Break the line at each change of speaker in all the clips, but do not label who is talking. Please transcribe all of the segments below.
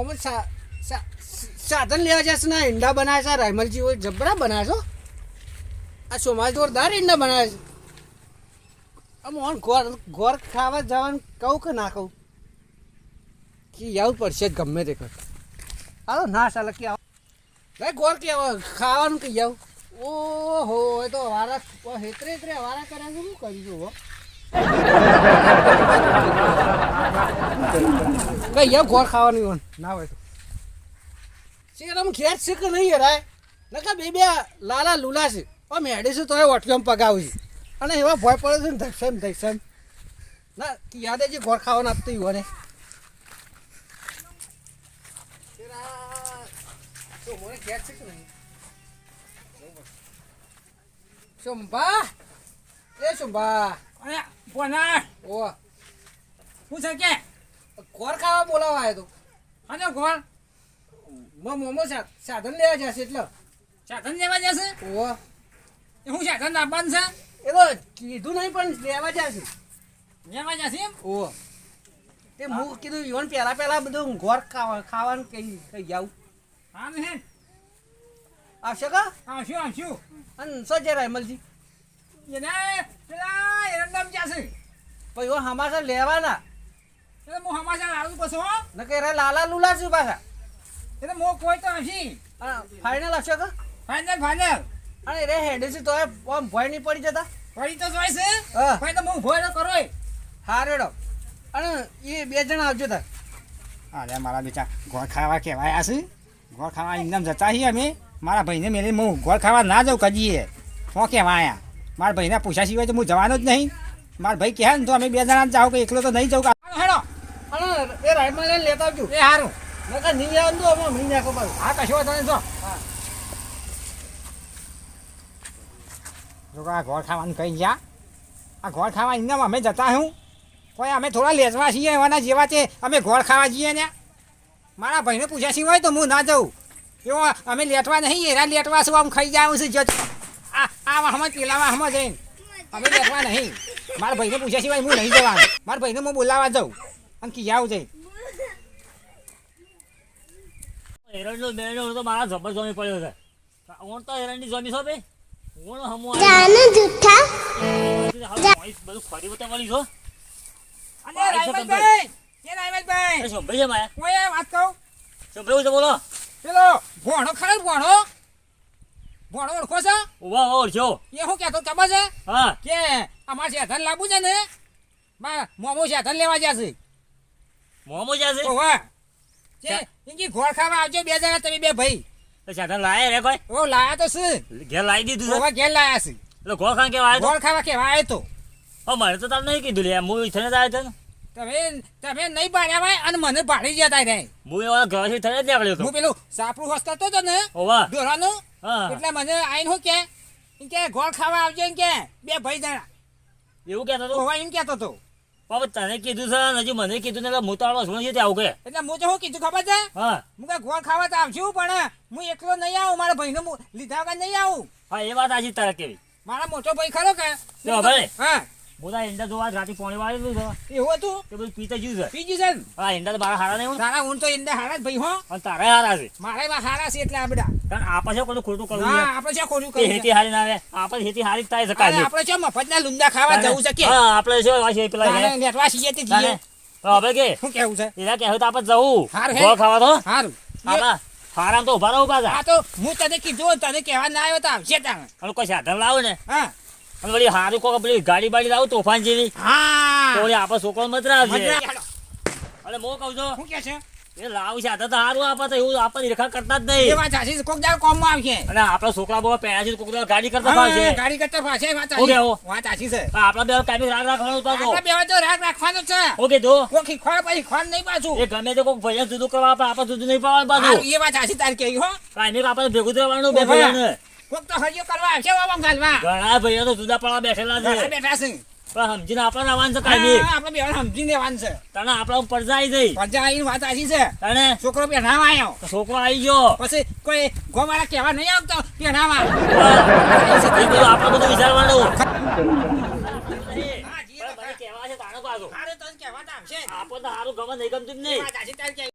મોહમ્મદ સાધન લેવા જશે ને ઈંડા બનાવે છે રાયમલજી હોય જબરા બનાવે છો આ સોમાજ જોરદાર ઈંડા બનાવે છે. આ મોહન ગોર ગોર ખાવા જવાનું કહું કે ના કહું? કે આવું પડશે ગમે તે કર. હાલો, ના સાલા કે આવો? ભાઈ ગોર કે ખાવાનું કહી આવું? ઓહો, એ તો વારા હેતરે હેતરે વારા કરે છે શું કરીશું હો. કઈ ગોળ ખાવાની હોય? ના હોય શેરમ ખેત છે કે નહીં હેરાય નકા બે બે લાલા લુલા છે. પણ મેડી છે તોય પગાવું છે. અને એવા ભય પડે છે ને ધક્ષમ ના, યાદ છે ગોળ ખાવાનું આપતું હોય ને શુંભા. એ શુંભા.
અરે પોના
ઓ.
શું છે કે?
ગોળ ખાવા બોલાવા આવ્યો તો.
અને કોણ
મો મોમો સાધન લેવા જશે એટલે.
સાધન લેવા જશે?
ઓ.
એ હું સાધન આપવાનું છે?
એ તો કીધું નહીં પણ લેવા જશે.
લેવા જશે એમ?
ઓ. તે હું કીધું ઈવન પહેલા પહેલા બધું ઘોર ખાવા ખાવાનું કઈ કઈ જાવું
હા ને
આવશે કા?
આવશું આવશું.
અને સજે રાયમલજી
એને પેલા એરંડમ છે?
પછી ઓ હમાસા લેવાના.
એટલે હું હમાસા લાવું પછી હો.
ન કે રે લાલા લુલા છું પાછા?
એટલે મો કોઈ તો હશી
ફાઇનલ આવશે કા?
ફાઇનલ ફાઇનલ
અને રે હેડે છે તો આમ ભય નહીં પડી જતા?
પડી તો જોઈ છે.
હા.
ભાઈ તો હું ભોય કરો
હા રેડો અને એ બે જણ આવજો તાર.
અરે મારા બેટા ગોળ ખાવા કહેવાય છે ગોળ ખાવા એકદમ જતા છીએ અમે. મારા ભાઈને મેળે હું ગોળ ખાવા ના જાઉં કજીએ. શું કહેવાય મારા ભાઈના પૂછ્યા સિવાય તો હું જવાનો જ નહીં. મારા ભાઈ કહે ને તો અમે બે જણા જ જાવ કે એકલો તો નહીં જાઉં હેડો
એ રાયમલ લેતા આવજો.
એ સારું
નકર નહીં આવે તો અમે મહિને નાખો પાછું
હા કશો વાંધો નહીં જો. જો આ ગોળ ખાવાનું કહી ગયા. આ ગોળ ખાવા એમને અમે જતા હું. કોઈ અમે થોડા લેસવા છીએ એવાના જેવા છે. અમે ગોળ ખાવા જઈએ ને. મારા ભાઈને પૂછ્યા સિવાય તો હું ના જાઉં. એવો અમે લેટવા નહીં એરા લેટવા શું આમ ખાઈ જાઉં છું જજ આ વાહમાં પેલા વાહમાં જઈને. અમે બેઠવા નહીં. મારા ભાઈને પૂછ્યા સિવાય હું નહીં જવાનું. મારા ભાઈને હું બોલાવા જાઉં. અને કી જાઉં જઈ
એરંડનો બેરંડો તો મારા જબર જમી પડ્યો છે. ઓણ તો હેરણની જમી છો બે ઓણ હમુ
જાને જૂઠા.
બધું ખરી બતા મળી છો?
અને
ભાઈ છે
રાયમલભાઈ એ રાયમલભાઈ
અરે સંભળી માયા.
હું વાત કહું.
સંભળ્યું છે બોલો.
પેલો ભોણો ખરો ભોણો? ભોણો ઓળખો છો?
ઊભા ઓળખો. છો
એ શું કહેતો ખબર છે?
હા.
કે અમારે સાધન લાવવું છે ને બા મોમો સાધન લેવા જશે
મોમો જાશે
ઓવા કે ઇંગી ઘોળ ખાવા આવજો બે જણા તમે બે ભાઈ.
તો સાધન લાયા રે કોઈ?
ઓ લાયા તો છે.
ઘેર લાવી દીધું છે?
ઓવા ઘેર લાયા છે.
એટલે ગોળ ખાવા કેવા આવ્યો
ઘોળ ખાવા કેવા આવ્યો તો?
ઓ મારે તો તમને નહીં કીધું લે હું ઈથને જ આવ્યો હતો
તમે તમે નહીં પાડ્યા ભાઈ અને મને પાડી જતા રે
હું એવા ઘરથી થઈને જ નીકળ્યો
હું પેલું સાપડું હોસ્તતો તો ને
ઓવા
દોરાનું
હા
એટલે મને આઈને શું કે કે ગોળ ખાવા આવજો કે બે ભાઈ જણા
એવું કહેતો હતો
હોય એમ કહેતો હતો
બાબા તને કીધું છે હજુ મને કીધું ને હું તો શું છે આવું કે?
એટલે હું તો શું કીધું ખબર છે?
હા.
હું કે ગોળ ખાવા તો આવશું પણ હું એકલો નહીં આવું મારા ભાઈને હું લીધા વગર નહીં આવું.
હા એ વાત આજે તારે કેવી.
મારા મોટો ભાઈ ખરો કે?
ભાઈ.
હા.
બધા ઈંડા જોવા રાતે પોણી વાળેલું છે.
એવું હતું?
કે બધું પીતા જ્યું છે.
બીજું છે ને
હા ઈંડા તો મારા હારા નહીં
તારા ઊન તો ઈંડા હારા જ ભાઈ હો.
અને તારે હારા છે.
મારા એમાં હારા છે એટલે આ બધા.
કારણ આપા છે કોઈ ખોટું કરવું
હા આપણે છે ખોટું
એ હેતી હારી ના આવે. આપણે હેતી હારી થાય છે કાજે
આપણે શું મફતના લુંડા ખાવા જવું છે કે?
હા આપણે છે વાસી પેલા
તારે
હે?
નેટવા છીએ તે
તારે? તો હવે કે?
શું કેવું છે?
એના હવે તો આપણે જવું.
હાર હે.
ખાવા તો?
સારું
આપણા હારામ તો ઊભા રહો ઊભા
આ તો હું તને કીધું તને કહેવા ના આવ્યો તો આવશે
અને કોઈ સાધન લાવો ને.
હા.
અને વળી હારું કોક પેલી ગાડી બાડી લાવું તોફાન જેવી.
હા.
તો આપણે છોકરો મતરા છે. અને હું કહું છો
શું કે છે?
એ લાવું સાધન તો સારું આપે તો એવું આપણે રેખા કરતા જ
એ
નહીં
વાત સાચી છે કોક કોમમાં આવશે.
અને આપણા છોકરા બહુ પહેલા છે કોક દાડો ગાડી કરતા
હા,
ફાવશે.
ગાડી કરતા ફાશે વાત
હું ઓકે
સાચી વાત સાચી છે.
આપણા બે કાઈ રાગ રાખવાનું તો
આપણા બે તો રાગ રાખવાનો છે.
ઓકે જો
કોકી ખીખવાડ પછી ખોડ નહીં પાછું.
એ ગમે તે કોક ભજન જુદું કરવા આપણે આપણે જુદું નહીં પાવાનું પાછું.
એ વાત સાચી તારી કે હો.
કાયમી આપણે ભેગું રહેવાનું બે
ઓહો. કોક તો હરિયો કરવા આવશે બાબા ગાલવા.
ઘણા ભાઈઓ તો જુદા પડવા બેઠેલા છે.
બેઠા છે.
પણ સમજીને આપણે આવવાનું છે
કાઈ આપણે બે સમજી લેવાનું છે.
તને આપણા પરજાઈ જઈ
પરજાઈ વાત આવી છે.
તને?
છોકરો પહેરાવા આવ્યો.
છોકરો આવી ગયો.
પછી કોઈ ગોમાળા કહેવા નહીં આવતો
બધું આપણે બધું વિચારવાનું.
આપણે તો
સારું ગમે નહીં ગમતું નહીં.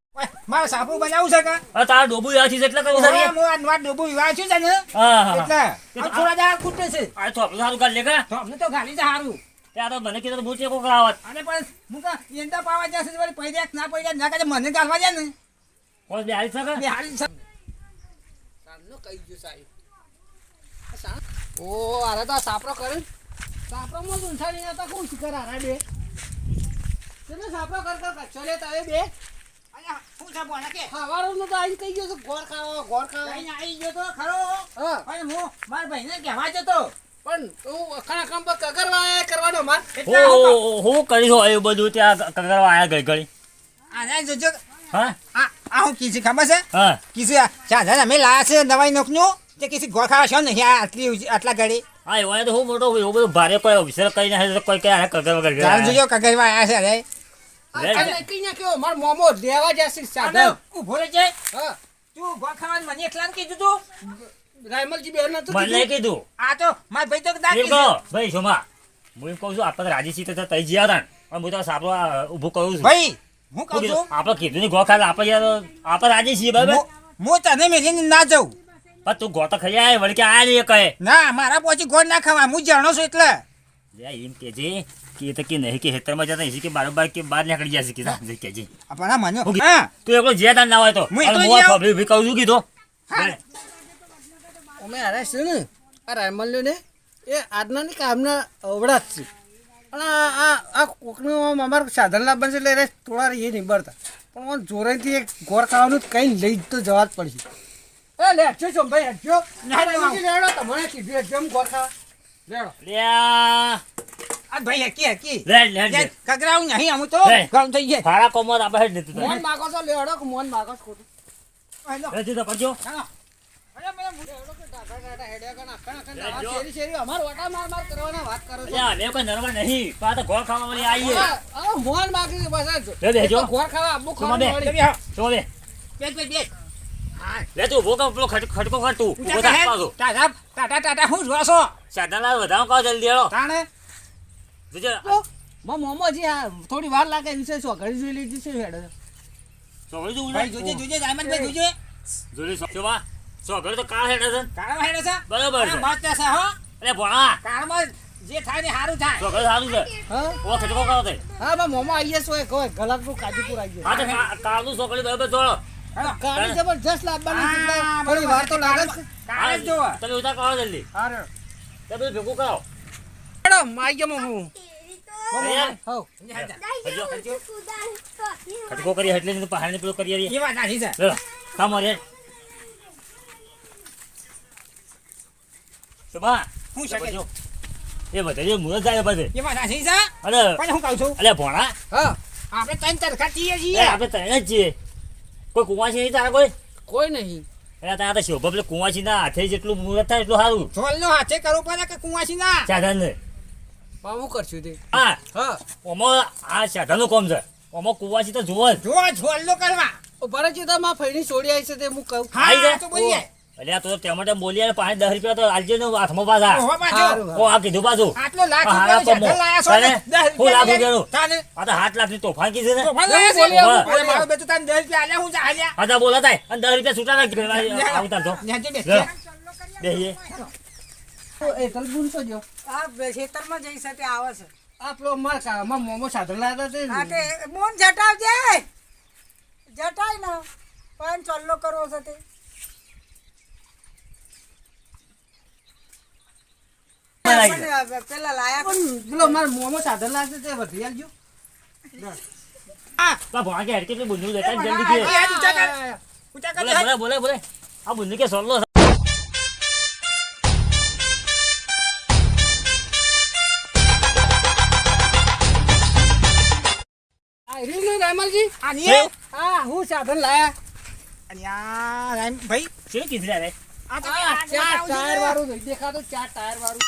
મારે સાપુ બનાવું છે કે?
આ તારા ડોબુ યાથી છે એટલે કહું
ઓય, હું આ નવા ડૂબું વિવાહ છું છે ને એટલે આ થોડા દાડા ખૂટે છે.
આ તો આપણું સારું કાઢ લે
તો અમને તો ગાલી સારું
ત્યાં તો મને કીધું તો હું ચેકો કરાવત
અને પણ હું કા એંદા પાવા જશે તો વળી પૈદા ના પૈદા ના કરે મને ગાલવા જાય ને.
કોઈ બે છે શકે
બે હારી છે.
સાંજનો કહી ગયો સાહેબ? સા- ઓ અરે તો સાપરો કરે. સાપરામાં ઊંઠાડી હતા કોણ શીખર આરા બે? તમે સાપરો કર કર કચ્છો લે તમે બે. ખાવાનું તો આવીને કહી ગયો છે ગોળ ખાવા ગોળ ખાવા.
લઈને આવી ગયો તો ખરો?
હા.
પણ હું મારા ભાઈને કહેવા જતો.
પણ તું અખાણા કામ પર કગરવા આયા કરવાનો માર.
એટલે હું કહું,
હું હું એવું બધું ત્યાં કરવા આયા ગઈ ઘડી
આને જોજો.
હા?
આ આ હું કીધી ખબર છે?
હા.
કીધું આ અમે લાયા છે દવાઈ નોખનું તે કીધું ગોળ ખાવા છો ને આટલી આટલા ઘડી?
હા એવા તો હું મોટો એવું બધું ભારે કોઈ વિસર કઈ નાખે કોઈ કઈ કગર વગર
ચાલ જોજો કગરવા આયા છે અરે.
આ માર મોમો લેવા જશે સાધન.
ઊભો રહેજે.
હા.
તું ગોળ ખાવાનું મને એકલાને કીધું તું?
રાયમલજી બેન નતું
મને
કીધું?
કીધું.
આ તો મારા ભાઈ તો કીધું
ભાઈ સોમા હું કહું છું આપણે રાજી છીએ તો તઈ જ્યા હતા ને. હું તો સાપડો ઉભું કરું છું.
ભાઈ હું કહું
કીધું?
છું
આપણે કીધું નહીં ગો ખાલે આપણે યાર આપણે રાજી છીએ બરાબર?
હું- તને મેલીને ના જાઉં.
પણ તું ગોતો ખાઈ આય વળકે આ નહીં કહે.
ના મારા પછી ગોળ ના ખાવા હું જાણો છું એટલે.
એમ કે તો કે નહીં કે હેતરમાં જતા હશે કે બારોબાર કે બહાર નીકળી જશે કે ના, જે
પણ આ મને હા
તું એકલો જે તાર ના હોય તો.
હું એકલો
હું આ
જ આવું.
ફબરી ઊભી કહું છું કીધું.
અમે હારે છે ને આ રાયમલ્યો ને એ આજના ને કામના છે. પણ આ આ આ કોકનું આમ અમારું સાધન લાભ છે એટલે થોડા એ નહીં બળતા પણ આમ જોરેથી એક ગોળ ખાવાનું કઈ લઈ તો જવા જ પડશે. એ લે છો ભાઈ
ના,
તમને કીધું ખાવા. લેવડો
લે આ.
ભાઈ હકી હકી
લે, લે, લે.
નહીં અમુક તો
લે.
થઈ ગયા
ફાળા કોમર આપણે હેડ દીધું
મોન માગો છો લેડો કે મોન માગો છો ખોટું
લે.
અરે મેં
લેવડો કે ટાટા ટાટા હેડ્યા કણ અકણ અકણ શેરી શેરી અમાર વાટા માર માર કરવાના વાત કરો છો
લે, કોઈ નરવા નહીં આ તો ગોળ ખાવા વાળી
મોન માગી બસ
લે, બેસજો.
ગોળ ખાવા આબુ
સુમા બે.
ખાવાનું વળી.
બેહો.
જો બે
બેસ, બેસ, બેસ. હા.
લે તું ઊભો કર પેલો ખટ- ખટકો કર તું.
ટાટા ટાટા ટાટા હું જોવો છો?
સાધનલાલ વધાવો કહો જલ્દી હેડો
તાણે?
જોજે.
તો મા મોમોજી આ થોડી વાર લાગે વિશે શું ઘડી જોઈ લીધી છે હેડ?
સોગળી તું
ભાઈ જોજે જોજે જાયમનભાઈ જોજે.
જોજે સો- શોભા સોગળી તો કાળ હેડ છે. ને.
કાળમાં હેડે છે?
બરાબર છે.
મસ્ત છે હો.
અરે ભણા
કાળમાં જે થાય ને સારું થાય.
સોગળી સારું છે.
હા?
ઓ ખટકો કરો તે.
હા બા મોમો આવીએ છો એક હોય ગલાટનું કાજુપુર આવીએ
હા તો કાળનું સોગળી બરાબર જોડો.
ગાડી જબરજસ્ત લાવવાની
હા,
થોડી વાર તો લાગે છે.
કાળ જ
તમે ઉતાર કરો જલ્દી.
અરે
તમે બધું ભેગું કરો.
મેડમ આવી ગયો મોમો
ખટકો કરી એટલે પેલું કરી
એ વાત સાચી છે.
લે, કામ વાળી હેડ. શોભા,
હું શકે
જો. એ વધારે મુરત જાય પછી.
એ વાત સાચી છે.
અને
પણ હું કહું છું.
અલે ભણા.
હા.
આપણે ત્રણ તરખા છીએ
એ
છીએ.
આપણે ત્રણ જ છીએ. કોઈ કુંવાસી નહીં તારા કોઈ?
કોઈ નહીં.
એટલે તારા તો શોભા પેલે કુંવાસી ના હાથે જેટલું મુહૂર્ત થાય એટલું સારું.
ઢોલનો હાથે કરવો પડે કે કુંવાસી ના
સાધન ને
હું કરશું તે.
હા.
હા.
ઓમાં આ સાધનનું કોમ છે. ઓમાં કુંવાસી તો જોવો જોવા
જો ઢોલનો કરવા
ભરતજી તો માં ફઈની છોડી આવી છે તે હું કહું.
હા તો બોલીએ
એટલે તો તેમાં તેમ બોલી પાંચ દસ રૂપિયા તો આલજે ને હાથમાં પાછા.
ઓહો પાછો.
હારું.
ઓ આ કીધું પાછું.
આટલો લાખ
હા, હારા
રૂપિયાનો
કમો.
જથ્થો લાયા છો ને,
તારે?
દસ
હું લાખ
રૂપિયા
આ તો હાથ લાખની તોફાન કીધી ને?
ભાઈ લાયા છે?
બોલ્યા,
હું.
અરે
બોલ્યા.
મારો બેટો તાને દસ રૂપિયા આલ્યા, હું આલ્યા.
આ તો બોલા થાય અને દસ રૂપિયા છૂટા રાખ આવતા તો.
ન્યાંથી બેસ.
લે. બેહીએ.
એ તલ બુનસો જો.
આ ખેતરમાં જઈ શકે આવે છે.
આ માર કા મોમો સાધન લાવ્યા
હા તે મોન જટાવજે. જટાય ને. પણ ચલ્લો કરવો છે તે. પેલા લાયા
પણ પેલો માર મોમો સાધન છે તે વધી
હા,
તો ભણા કે હેડ કેટલી બુંદી લેતા જલ્દી કે
ઊંચા કર.
બોલે બોલે બોલે આ બુંદી કે સોલ્લો.
આ
આ?
હા સાધન લાયા
આ ભાઈ,
કીધું?
આ
આ
આ
ચાર વાળું દેખાતો ચાર ટાયર વાળું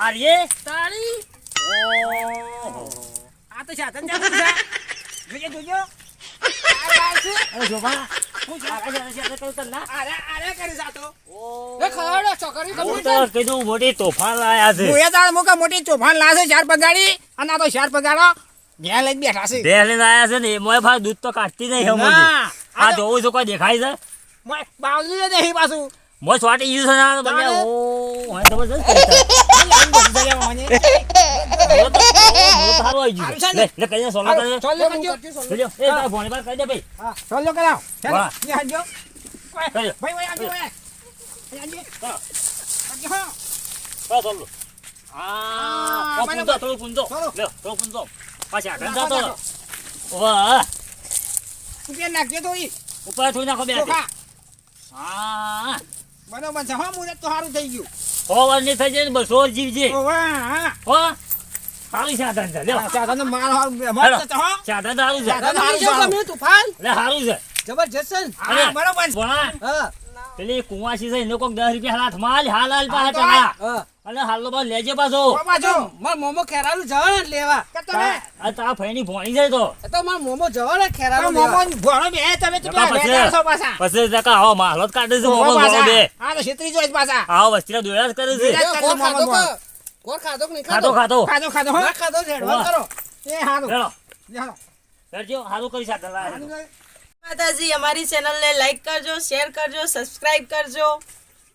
આ રે
તાળી.
ઓહો.
આ તો સાધન ચાલુ છે. જોજો, જોજો.
અરે હું
જાતો.
કીધું મોટી તોફાન લાયા છે.
ચાર પગાડી. અને આ તો ચાર પગાડો. ઘેર લઈને બેઠા છે.
બે લઈને આયા છે ને એમાં ફાર દૂધ તો કાઢતી નહીં આ જોવું છું કોઈ દેખાય છે?
મોય બાવલી નહીં પાછું.
મોય ગયું છે ને? ઓ તો- ઓ, દે.
ચાલ
હું
તો ઈ
ઉપર થોડી નાખો બે હા.
બરોબર છે. હા મુરત તો સારું થઈ ગયું.
સો વર્ષની થઈ જાય બસો જીવ છે.
હા.
સારું સાધન છે લ્યો.
આ સાધનનો માલ હારું મસ્ત છે હા.
સાધન સારું છે.
સાધન
તમને
હારું
કેવું
સારું.
ગમ્યું તુફાન.
એટલે સારું છે.
જબરજસ્ત છે
બરોબર
ભણા પેલી કુંવાસી છે એને કોક દસ રૂપિયા હાથ માલ હાલ હાલ
હા.
અને હાલો નો લેજે પાછો.
પાછો.
માર મોમો ખેરાલું જવા ને લેવા.
તમે?
આ તારા ફઈની ભોણી જાય તો.
તો માર મોમો જવા ને ખેરાલું
મોમો ભણો બે તમે તો
ટકા
બે છો પાછા.
પછી જકા આવો માહલો જ કાઢે છે
મોમો
મોમો બે.
હા તો છેતરી જોઈ પાછા.
આવો વસ્તીના દોડા જ કરે છે.
કોર ખાધો. કે ખાધો નહીં
ખાતો
ખાધો
ખાતો
ખાધો ખાધો હો.
ના ખાધો છે કરો.
એ હાલો.
ચલો
ચાલો.
કરજો હાલો કરી સાધન
માતાજી અમારી ચેનલને લાઈક કરજો શેર કરજો સબસ્ક્રાઇબ કરજો.